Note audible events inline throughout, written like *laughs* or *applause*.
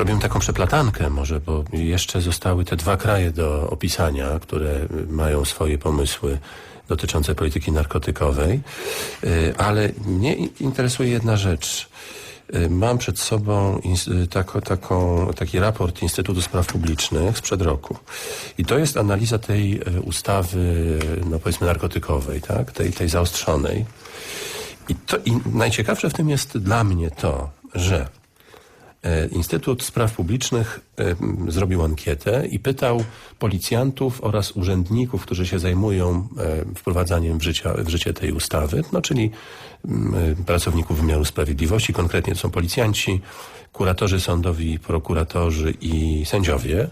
robimy taką przeplatankę może, bo jeszcze zostały te dwa kraje do opisania, które mają swoje pomysły dotyczące polityki narkotykowej, Y, ale mnie interesuje jedna rzecz. Y, Mam przed sobą y, taką, taki raport Instytutu Spraw Publicznych sprzed roku. I to jest analiza tej ustawy, no powiedzmy, narkotykowej, tak? tej, tej zaostrzonej. I, to, I najciekawsze w tym jest dla mnie to, że Instytut Spraw Publicznych e, zrobił ankietę i pytał policjantów oraz urzędników, którzy się zajmują e, wprowadzaniem w, życia, w życie tej ustawy, no czyli e, pracowników wymiaru sprawiedliwości, konkretnie są policjanci, kuratorzy sądowi, prokuratorzy i sędziowie.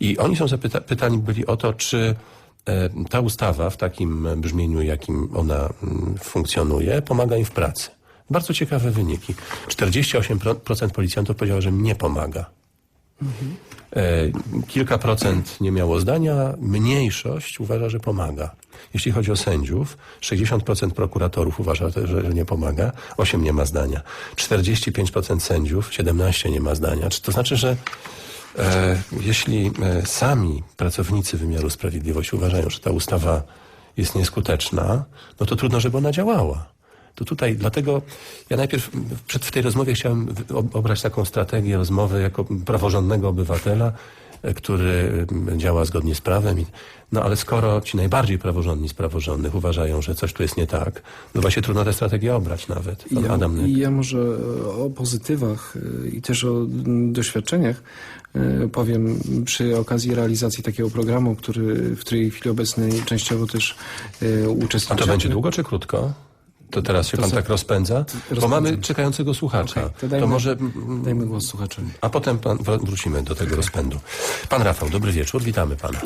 I oni są zapyta- pytani byli o to, czy e, ta ustawa w takim brzmieniu, jakim ona funkcjonuje, pomaga im w pracy. Bardzo ciekawe wyniki. 48% policjantów powiedziało, że nie pomaga. E, Kilka procent nie miało zdania, mniejszość uważa, że pomaga. Jeśli chodzi o sędziów, 60% prokuratorów uważa, że, nie pomaga, 8 nie ma zdania. 45% sędziów, 17 nie ma zdania. Czy to znaczy, że e, jeśli e, sami pracownicy wymiaru sprawiedliwości uważają, że ta ustawa jest nieskuteczna, no to trudno, żeby ona działała. To tutaj, dlatego ja najpierw w- przed, w tej rozmowie chciałem obrać taką strategię rozmowy jako praworządnego obywatela, e, który m, działa zgodnie z prawem. No ale skoro ci najbardziej praworządni z praworządnych uważają, że coś tu jest nie tak, no właśnie trudno tę strategię obrać nawet. Pan Ja, Adam Nyk. ja może o pozytywach y, i też o mm, doświadczeniach powiem przy okazji realizacji takiego programu, który w której chwili obecnej częściowo też y, A to będzie długo czy krótko? To teraz się To pan tak rozpędza? Bo mamy czekającego słuchacza. Okej, to to dajmy- może... mm, Dajmy głos słuchaczom. A potem pan, wr- wrócimy do tego rozpędu. Pan Rafał, dobry wieczór, witamy pana.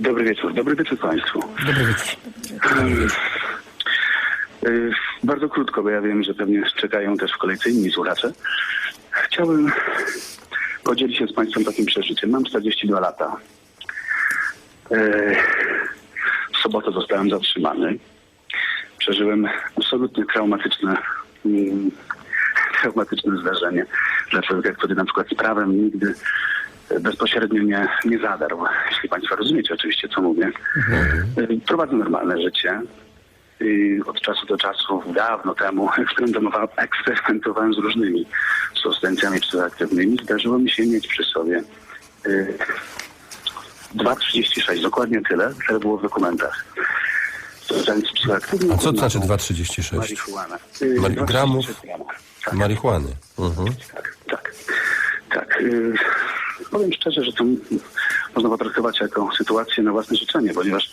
Dobry wieczór, dobry wieczór Państwu. Dobry wieczór. Yy, Bardzo krótko, bo ja wiem, że pewnie czekają też w kolejce inni słuchacze. Chciałbym podzielić się z Państwem takim przeżyciem. Mam 42 lata. Yy, W sobotę zostałem zatrzymany. Przeżyłem absolutnie traumatyczne, mm, traumatyczne zdarzenie dla człowieka, który na przykład z prawem nigdy e, bezpośrednio nie, nie zadarł. Jeśli Państwo rozumiecie oczywiście, co mówię. Yy, Prowadzę normalne życie. Od czasu do czasu, dawno temu, *laughs* eksperymentowałem, eksperymentowałem z różnymi substancjami psychoaktywnymi. Zdarzyło mi się mieć przy sobie yy, 2,36, dokładnie tyle, tyle było w dokumentach. Substancji psychoaktywnych. A co to znaczy Marihuana. 2,36? Marihuana. Yy, Mari- 2,36 gramów? Tak. Marihuany. Mhm. Tak, tak. Tak. Yy, powiem szczerze, że to można potraktować jako sytuację na własne życzenie, ponieważ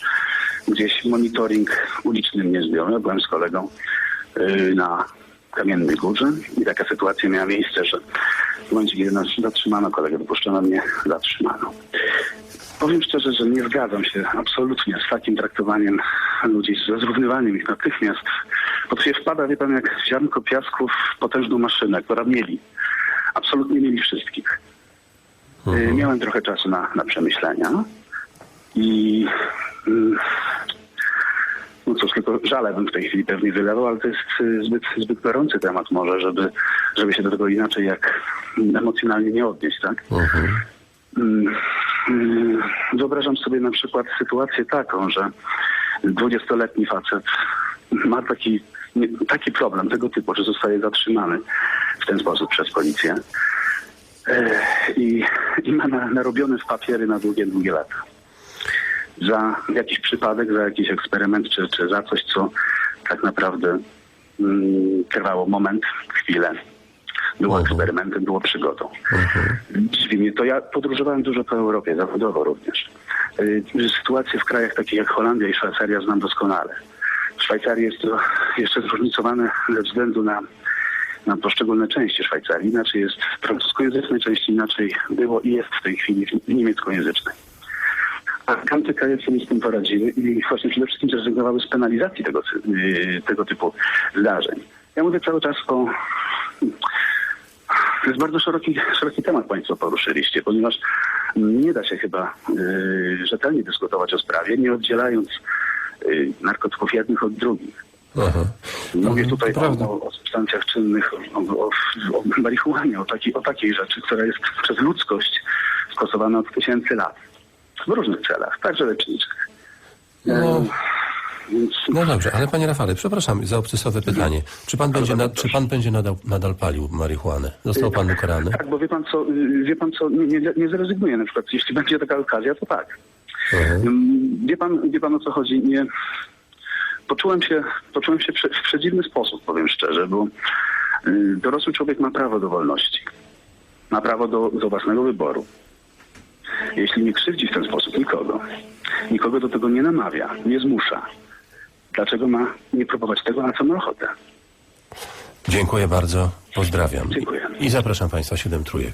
gdzieś monitoring uliczny mnie zdjął. Ja byłem z kolegą yy, na Kamiennej Górze i taka sytuacja miała miejsce, że w momencie, kiedy nas zatrzymano, kolegę dopuszczono, mnie zatrzymano. Powiem szczerze, że nie zgadzam się absolutnie z takim traktowaniem ludzi, ze zrównywaniem ich natychmiast. Bo to się wpada, wie pan, jak ziarnko piasku w potężną maszynę, która mieli. Absolutnie mieli wszystkich. Y, Miałem trochę czasu na, na przemyślenia i mm, no cóż, tylko żale bym w tej chwili pewnie wylewał, ale to jest y, zbyt, zbyt gorący temat może, żeby, żeby się do tego inaczej jak emocjonalnie nie odnieść, tak? Mm, mm, Wyobrażam sobie na przykład sytuację taką, że 20-letni facet ma taki, taki problem tego typu, że zostaje zatrzymany w ten sposób przez policję e, i, i ma na, narobione w papiery na długie, długie lata. Za jakiś przypadek, za jakiś eksperyment, czy, czy za coś, co tak naprawdę mm, trwało moment, chwilę. Było eksperymentem, było przygodą. Dziwi mnie to. Ja podróżowałem dużo po Europie, zawodowo również. Y, Sytuacje w krajach takich jak Holandia i Szwajcaria znam doskonale. W Szwajcarii jest to jeszcze zróżnicowane ze względu na, na poszczególne części Szwajcarii. Inaczej jest francuskojęzycznej części, inaczej było i jest w tej chwili niemieckojęzycznej. A tamte kraje sobie z tym poradziły i właśnie przede wszystkim zrezygnowały z penalizacji tego, yy, tego typu zdarzeń. Ja mówię cały czas o... To jest bardzo szeroki, szeroki temat Państwo poruszyliście, ponieważ nie da się chyba yy, rzetelnie dyskutować o sprawie, nie oddzielając yy, narkotyków jednych od drugich. Aha. Mówię tutaj to prawda. o, o substancjach czynnych, o, o, o marihuanie, o takiej, o takiej rzeczy, która jest przez ludzkość stosowana od tysięcy lat. W różnych celach, także leczniczych. No. Więc No dobrze, ale panie Rafale, przepraszam za obcesowe pytanie. Czy pan będzie, na, czy pan będzie nadal, nadal palił marihuanę? Został pan ukarany? tak, bo wie pan co, wie pan co, nie, nie, zrezygnuję na przykład. Jeśli będzie taka okazja, to tak. Mhm. Ym, Wie pan, wie pan o co chodzi? Nie, poczułem się, poczułem się prze, w przedziwny sposób, powiem szczerze, bo y, dorosły człowiek ma prawo do wolności. Ma prawo do, do własnego wyboru. Jeśli nie krzywdzi w ten sposób nikogo, nikogo do tego nie namawia, nie zmusza, dlaczego ma nie próbować tego, na co ma ochotę? Dziękuję bardzo, pozdrawiam. Dziękuję. I zapraszam państwa, siedem trójek.